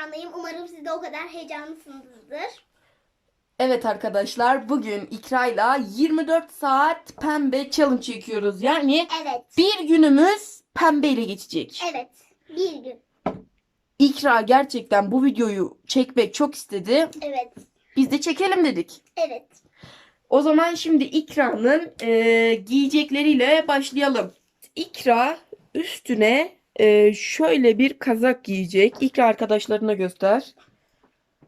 heyecanlıyım. Umarım siz de o kadar heyecanlısınızdır. Evet arkadaşlar bugün İkra'yla 24 saat pembe challenge çekiyoruz. Yani Evet. bir günümüz pembeyle geçecek. Evet. Bir gün. İkra gerçekten bu videoyu çekmek çok istedi. Evet. Biz de çekelim dedik. Evet. O zaman şimdi İkra'nın e, giyecekleriyle başlayalım. İkra üstüne e, şöyle bir kazak giyecek. İkra arkadaşlarına göster.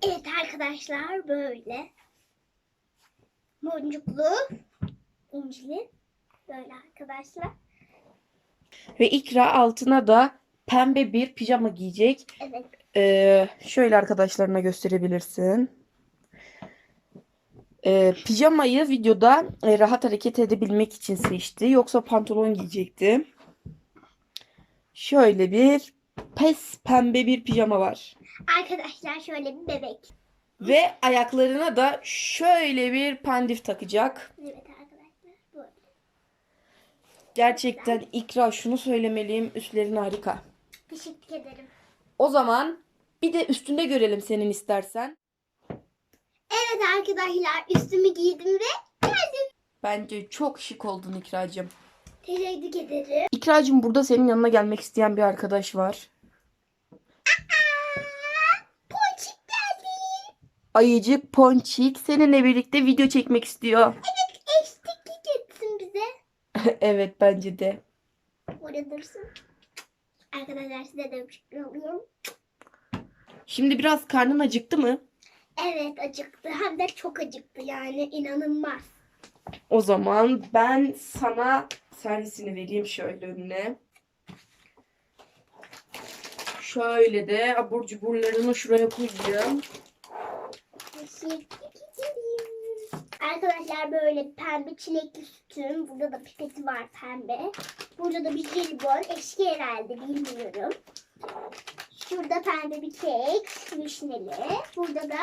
Evet arkadaşlar böyle. Boncuklu. incili. Böyle arkadaşlar. Ve İkra altına da pembe bir pijama giyecek. Evet. Ee, şöyle arkadaşlarına gösterebilirsin. Ee, pijamayı videoda e, rahat hareket edebilmek için seçti. Yoksa pantolon giyecekti. Şöyle bir pes pembe bir pijama var. Arkadaşlar şöyle bir bebek. Ve ayaklarına da şöyle bir pandif takacak. Evet arkadaşlar. Böyle. Gerçekten ikra şunu söylemeliyim. Üstlerin harika. Teşekkür ederim. O zaman bir de üstünde görelim senin istersen. Evet arkadaşlar üstümü giydim ve geldim. Bence çok şık oldun İkracığım. Teşekkür ederim. İkracığım burada senin yanına gelmek isteyen bir arkadaş var. Ponçik geldi. Ayıcık Ponçik seninle birlikte video çekmek istiyor. Eşliklik etsin bize. evet bence de. Orada dursun. Arkadaşlar size de olayım. Şimdi biraz karnın acıktı mı? Evet acıktı. Hem de çok acıktı yani inanılmaz. O zaman ben sana servisini vereyim şöyle önüne. Şöyle de abur cuburlarını şuraya ederim. Arkadaşlar böyle pembe çilekli sütüm. Burada da pipeti var pembe. Burada da bir jelibon. Eşki herhalde bilmiyorum. Şurada pembe bir kek. Vişneli. Burada da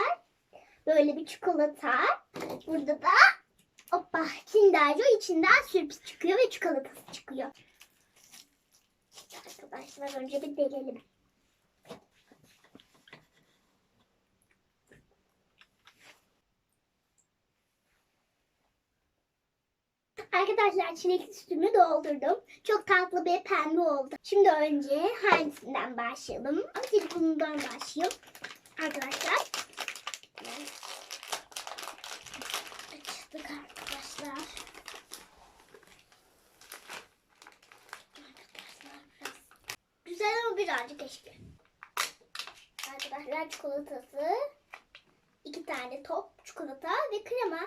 böyle bir çikolata. Burada da hoppa Kinder Joy içinden sürpriz çıkıyor ve çikolatası çıkıyor. Arkadaşlar önce bir delelim. Arkadaşlar çilekli sütümü doldurdum. Çok tatlı bir pembe oldu. Şimdi önce hangisinden başlayalım? Azıcık bundan başlayalım. Arkadaşlar. Açtık arkadaşlar. Arkadaşlar biraz güzel ama birazcık eşki. Arkadaşlar çikolatası. iki tane top çikolata ve krema.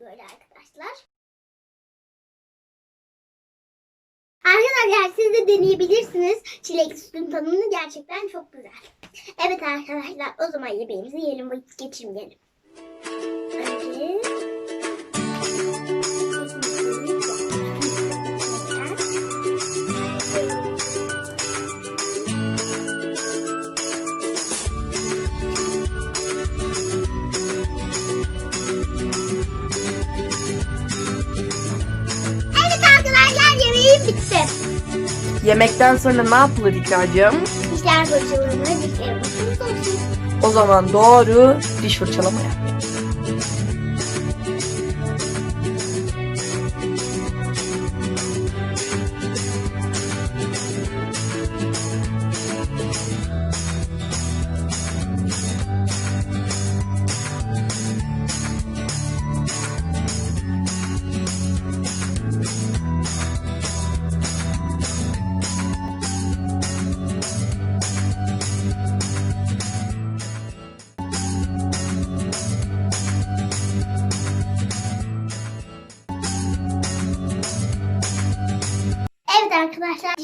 Böyle arkadaşlar. Arkadaşlar siz de deneyebilirsiniz. Çilek sütün tadını gerçekten çok güzel. Evet arkadaşlar o zaman yemeğimizi yiyelim vakit geçirmeyelim. Yemekten sonra ne yapılır İkracığım? Dişler fırçalarına dişlerim olsun. O zaman doğru diş fırçalamaya.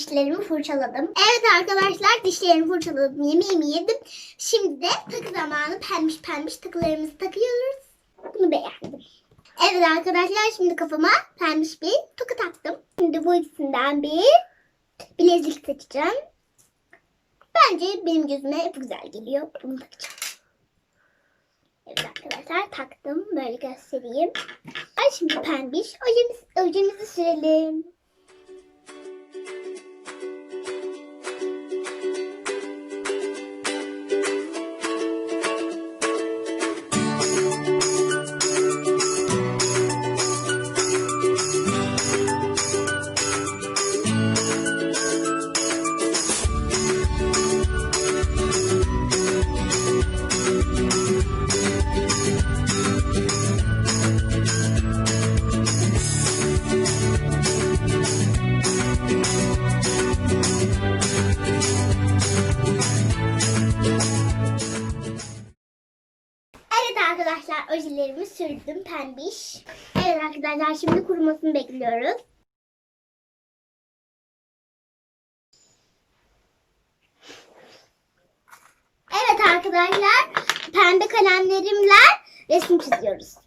Dişlerimi fırçaladım. Evet arkadaşlar dişlerimi fırçaladım. Yemeğimi yedim. Şimdi de takı zamanı pembiş pembiş takılarımızı takıyoruz. Bunu beğendim. Evet arkadaşlar şimdi kafama pembiş bir toka taktım. Şimdi bu ikisinden bir bilezik seçeceğim. Bence benim gözüme hep güzel geliyor. Bunu takacağım. Evet arkadaşlar taktım. Böyle göstereyim. Ay şimdi pembiş. Ojemiz, ojemizi sürelim. Arkadaşlar şimdi kurumasını bekliyoruz. Evet arkadaşlar pembe kalemlerimle resim çiziyoruz.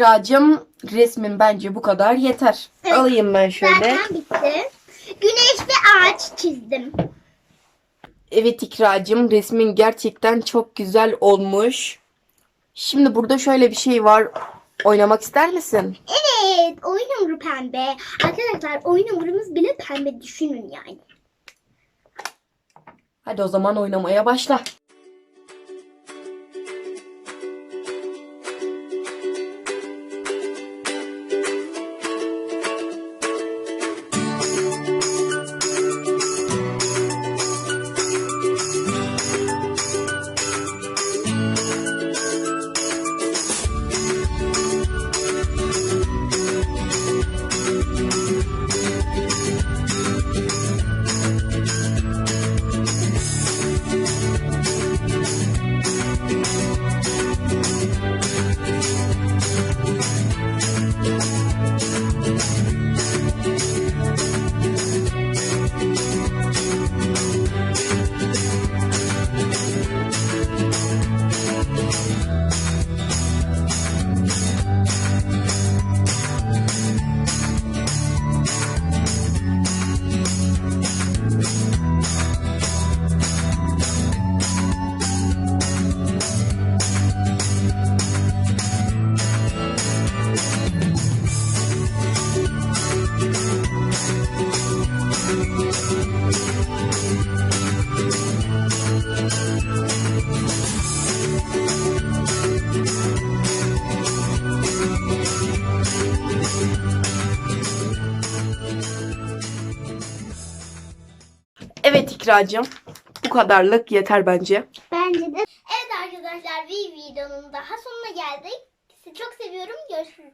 Evet İkracığım resmin bence bu kadar yeter. Evet. Alayım ben şöyle. Zaten bitti. Güneş ve ağaç çizdim. Evet İkracığım resmin gerçekten çok güzel olmuş. Şimdi burada şöyle bir şey var. Oynamak ister misin? Evet oyun hamuru pembe. Arkadaşlar oyun hamurumuz bile pembe düşünün yani. Hadi o zaman oynamaya başla. Evet İkracığım. Bu kadarlık yeter bence. Bence de. Evet arkadaşlar bir videonun daha sonuna geldik. Sizi çok seviyorum. Görüşürüz.